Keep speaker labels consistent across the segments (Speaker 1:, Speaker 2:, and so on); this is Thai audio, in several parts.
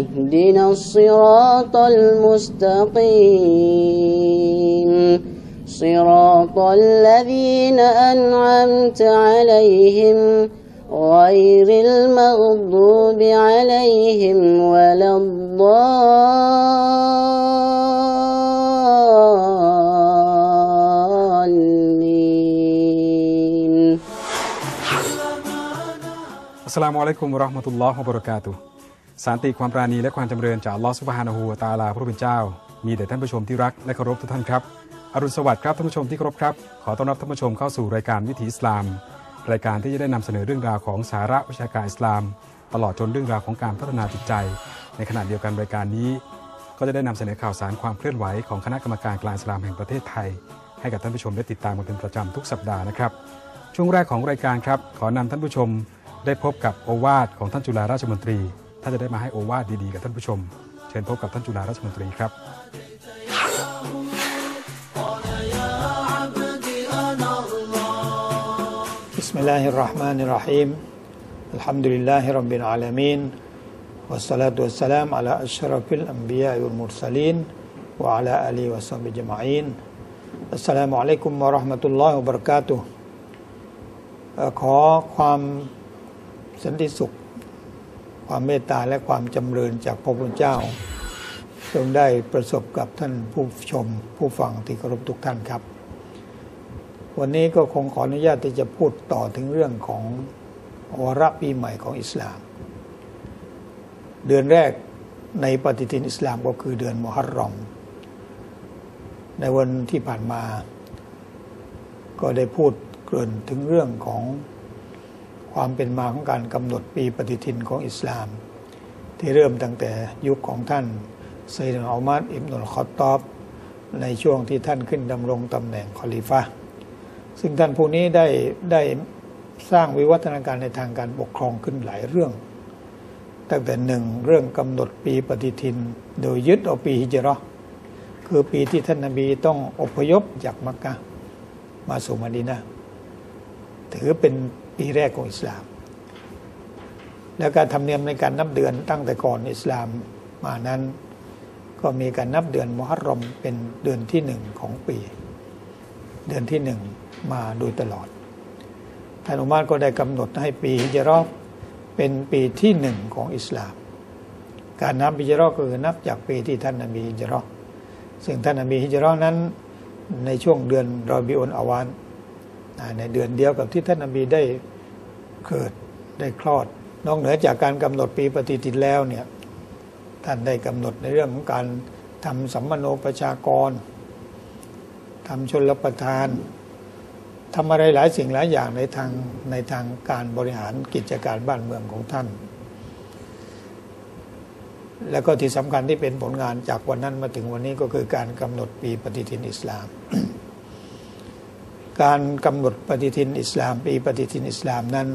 Speaker 1: اهدنا الصراط المستقيم. صراط الذين أنعمت عليهم غير المغضوب عليهم ولا الضالين.
Speaker 2: السلام عليكم ورحمة الله وبركاته. มุอะลัยกุมวะเราราะกาตุฮ์สันติความปราณีและความจำเริญจากลอฮ์ซุบฮานะฮูตาลาพระผู้เป็นเจ้า มีแด่ท่านผู้ชมที่รักและเคารพทุกท่านครับอรุณสวัสดิ์ครับท่านผู้ชมที่เคารพครับ ขอต้อนรับท่านผู้ชมเข้าสู่รายการวิถีอิสลาม รายการที่จะได้นำเสนอเรื่องราวของสาระวิชาการอิสลาม ตลอดจนเรื่องราวของการพัฒนาจิตใจ ในขณะเดียวกันรายการนี้ ก็จะได้นำเสนอข่าวสารความเคลื่อนไหวของคณะกรรมการกลางอิสลามแห่งประเทศไทย ให้กับท่านผู้ชมได้ติดตามกันเป็นประจำทุกสัปดาห์นะครับ ช่วงแรกของรายการครับ ขอนำท่านผู้ชมได้พบกับโอวาทของท่านจุฬาราชมนตรี ท่านจะได้มาให้โอวาทดีๆกับท่านผู้ชม เชิญพบกับท่านจุฬาราชมนตรีครับ
Speaker 3: بسم الله الرحمن الرحيم الحمد لله رب العالمين والصلاة والسلام على أشرف الأنبياء والمرسلين وعلى آله وصحبه أجمعين السلام عليكم ورحمة الله وبركاته เอ่อขอความสันติสุข ความเมตตาและความจำเริญจากพระพุทธเจ้า จงได้ประสบกับท่านผู้ชมผู้ฟังที่เคารพทุกท่านครับ วันนี้ก็คงขออนุญาตที่จะพูดต่อถึงเรื่องของวาระปีใหม่ของอิสลาม เดือนแรกในปฏิทินอิสลามก็คือเดือนมุฮัรรอม ในวันที่ผ่านมา ก็ได้พูดเกริ่นถึงเรื่องของ ความเป็นมาของการกำหนดปีปฏิทินของอิสลาม ที่เริ่มตั้งแต่ยุคของท่านไซยดนอัลมัดอิบนุลคอตตอบ ในช่วงที่ท่านขึ้นดำรงตำแหน่งคอลิฟะซึ่งท่านผู้นี้ได้ได้สร้างวิวัฒนาการในทางการปกครองขึ้นหลายเรื่อง ตั้งแต่หนึ่งเรื่องกำหนดปีปฏิทิน โดยยึดเอาปีฮิจราะห์คือปีที่ท่านนบีต้องอพยพจากมักกะมาสู่มะดีนะถือเป็น ปีแรกของอิสลาม แล้วการทำเนียมในการนับเดือนตั้งแต่ก่อนอิสลามมานั้น ก็มีการนับเดือนมุฮัรรอมเป็นเดือนที่หนึ่งของปี เดือนที่หนึ่งมาโดยตลอดท่านอุมาตก็ได้กำหนดให้ปีฮิจราะห์เป็นปีที่หนึ่งของอิสลาม การนับฮิจราะห์ก็คือนับจากปีที่ท่านนบีฮิจราะห์ซึ่งท่านนบีฮิจราะห์นั้นในช่วงเดือนรอบิอุนอาวาน ในเดือนเดียวกับที่ท่านนบีได้เกิดได้คลอด นอกเหนือจากการกำหนดปีปฏิทินแล้วเนี่ยท่านได้กำหนดในเรื่องของการทำสัมมโนประชากรทำชนรประทานทำอะไรหลายสิ่งหลายอย่างในทางในทางการบริหารกิจการบ้านเมืองของท่าน แล้วก็ที่สำคัญที่เป็นผลงานจากวันนั้นมาถึงวันนี้ก็คือการกำหนดปีปฏิทินอิสลาม การกำหนดปฏิทินอิสลามปีปฏิทินอิสลามนั้น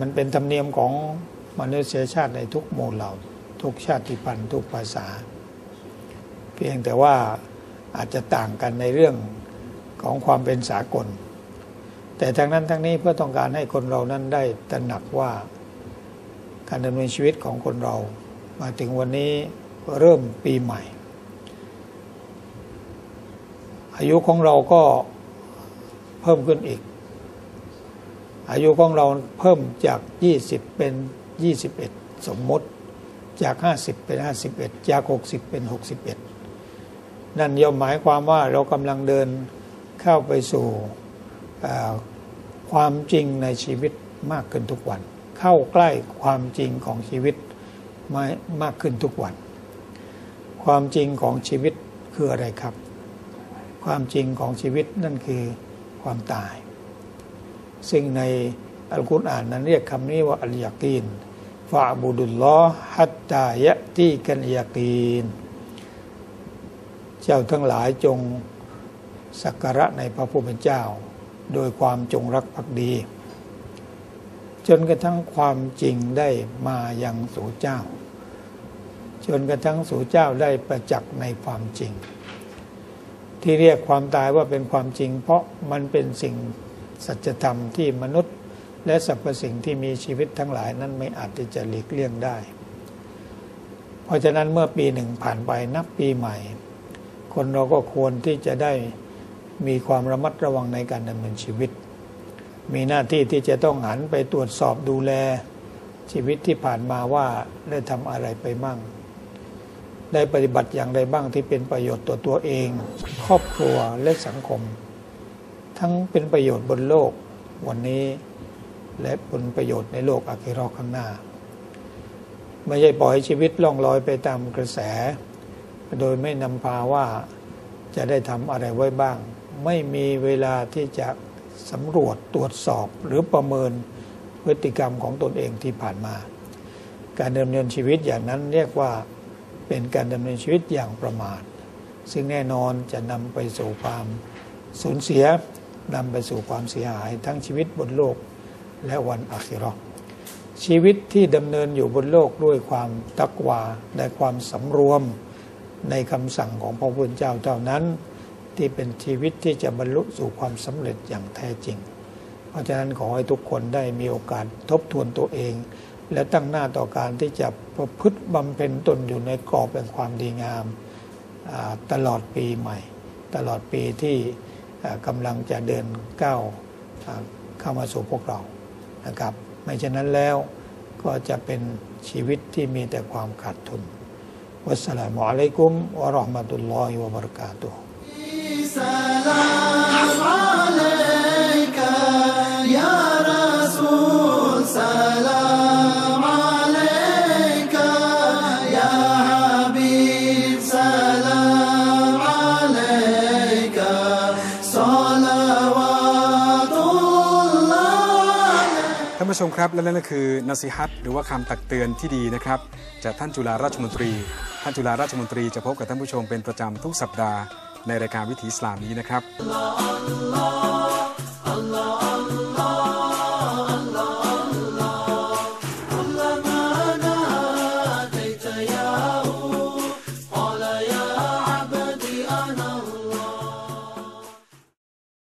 Speaker 3: มันเป็นธรรมเนียมของมนุษยชาติในทุกหมู่เหล่า ทุกชาติพันธุ์ทุกภาษา เพียงแต่ว่าอาจจะต่างกันในเรื่องของความเป็นสากล แต่ทั้งนั้นทั้งนี้เพื่อต้องการให้คนเรานั้นได้ตระหนักว่าการดำเนินชีวิตของคนเรา มาถึงวันนี้เริ่มปีใหม่ อายุของเราก็เพิ่มขึ้นอีก อายุของเราเพิ่มจาก 20 เป็น 21 สมมติจาก 50 เป็น 51 จาก 60 เป็น 61 นั่นย่อมหมายความว่าเรากำลังเดินเข้าไปสู่ความจริงในชีวิตมากขึ้นทุกวัน เข้าใกล้ความจริงของชีวิตมามากขึ้นทุกวัน ความจริงของชีวิตคืออะไรครับ ความจริงของชีวิตนั่นคือความตาย ซึ่งในอัลกุรอานนั้นเรียกคำนี้ว่าอัลยากีนฟะบุดุลลอฮ์ฮัตตายะที่กันยากีน เจ้าทั้งหลายจงสักการะในพระผู้เป็นเจ้า โดยความจงรักภักดี จนกระทั่งความจริงได้มายังสู่เจ้า จนกระทั่งสู่เจ้าได้ประจักษ์ในความจริง ที่เรียกความตายว่าเป็นความจริง เพราะมันเป็นสิ่งสัจธรรมที่มนุษย์ และสรรพสิ่งที่มีชีวิตทั้งหลายนั้นไม่อาจที่จะหลีกเลี่ยงได้ เพราะฉะนั้นเมื่อปีหนึ่งผ่านไปนับปีใหม่ คนเราก็ควรที่จะได้มีความระมัดระวังในการดำเนินชีวิต มีหน้าที่ที่จะต้องหันไปตรวจสอบดูแลชีวิตที่ผ่านมาว่าได้ทำอะไรไปมั่ง ได้ปฏิบัติอย่างไรบ้างที่เป็นประโยชน์ต่อตัวเอง ครอบครัวและสังคม ทั้งเป็นประโยชน์บนโลกวันนี้ และเป็นประโยชน์ในโลกอาคิรอข้างหน้า ไม่ใช่ปล่อยชีวิตล่องลอยไปตามกระแส โดยไม่นำพาว่าจะได้ทำอะไรไว้บ้าง ไม่มีเวลาที่จะสำรวจตรวจสอบหรือประเมินพฤติกรรมของตนเองที่ผ่านมา การดำเนินชีวิตอย่างนั้นเรียกว่า เป็นการดำเนินชีวิตอย่างประมาท ซึ่งแน่นอนจะนำไปสู่ความสูญเสียนำไปสู่ความเสียหายทั้งชีวิตบนโลกและวันอาคิรอชีวิตที่ดำเนินอยู่บนโลกด้วยความตักวาและความสำรวมในคำสั่งของพระพุทธเจ้าเท่านั้น ที่เป็นชีวิตที่จะบรรลุสู่ความสำเร็จอย่างแท้จริง เพราะฉะนั้นขอให้ทุกคนได้มีโอกาสทบทวนตัวเอง และตั้งหน้าต่อการที่จะประพฤติบำเพ็ญตนอยู่ในกรอบแห่งความดีงามตลอดปีใหม่ ตลอดปีที่กำลังจะเดินก้าวเข้ามาสู่พวกเรานะครับ ไม่เช่นนั้นแล้วก็จะเป็นชีวิตที่มีแต่ความขาดทุนวัสสลา
Speaker 4: มุอะลัยกุมวะราะ
Speaker 2: ห์
Speaker 3: มะตุลลอฮิวะบะเราะ
Speaker 2: กาตุฮ์านผู้ชมครับและนั่นก็คือนสิฮัตหรือว่าคำตักเตือนที่ดีนะครับ จากท่านจุฬาราชมนตรี ท่านจุฬาราชมนตรีจะพบกับท่านผู้ชมเป็นประจำทุกสัปดาห์ในรายการวิถีสลามนี้นะครับ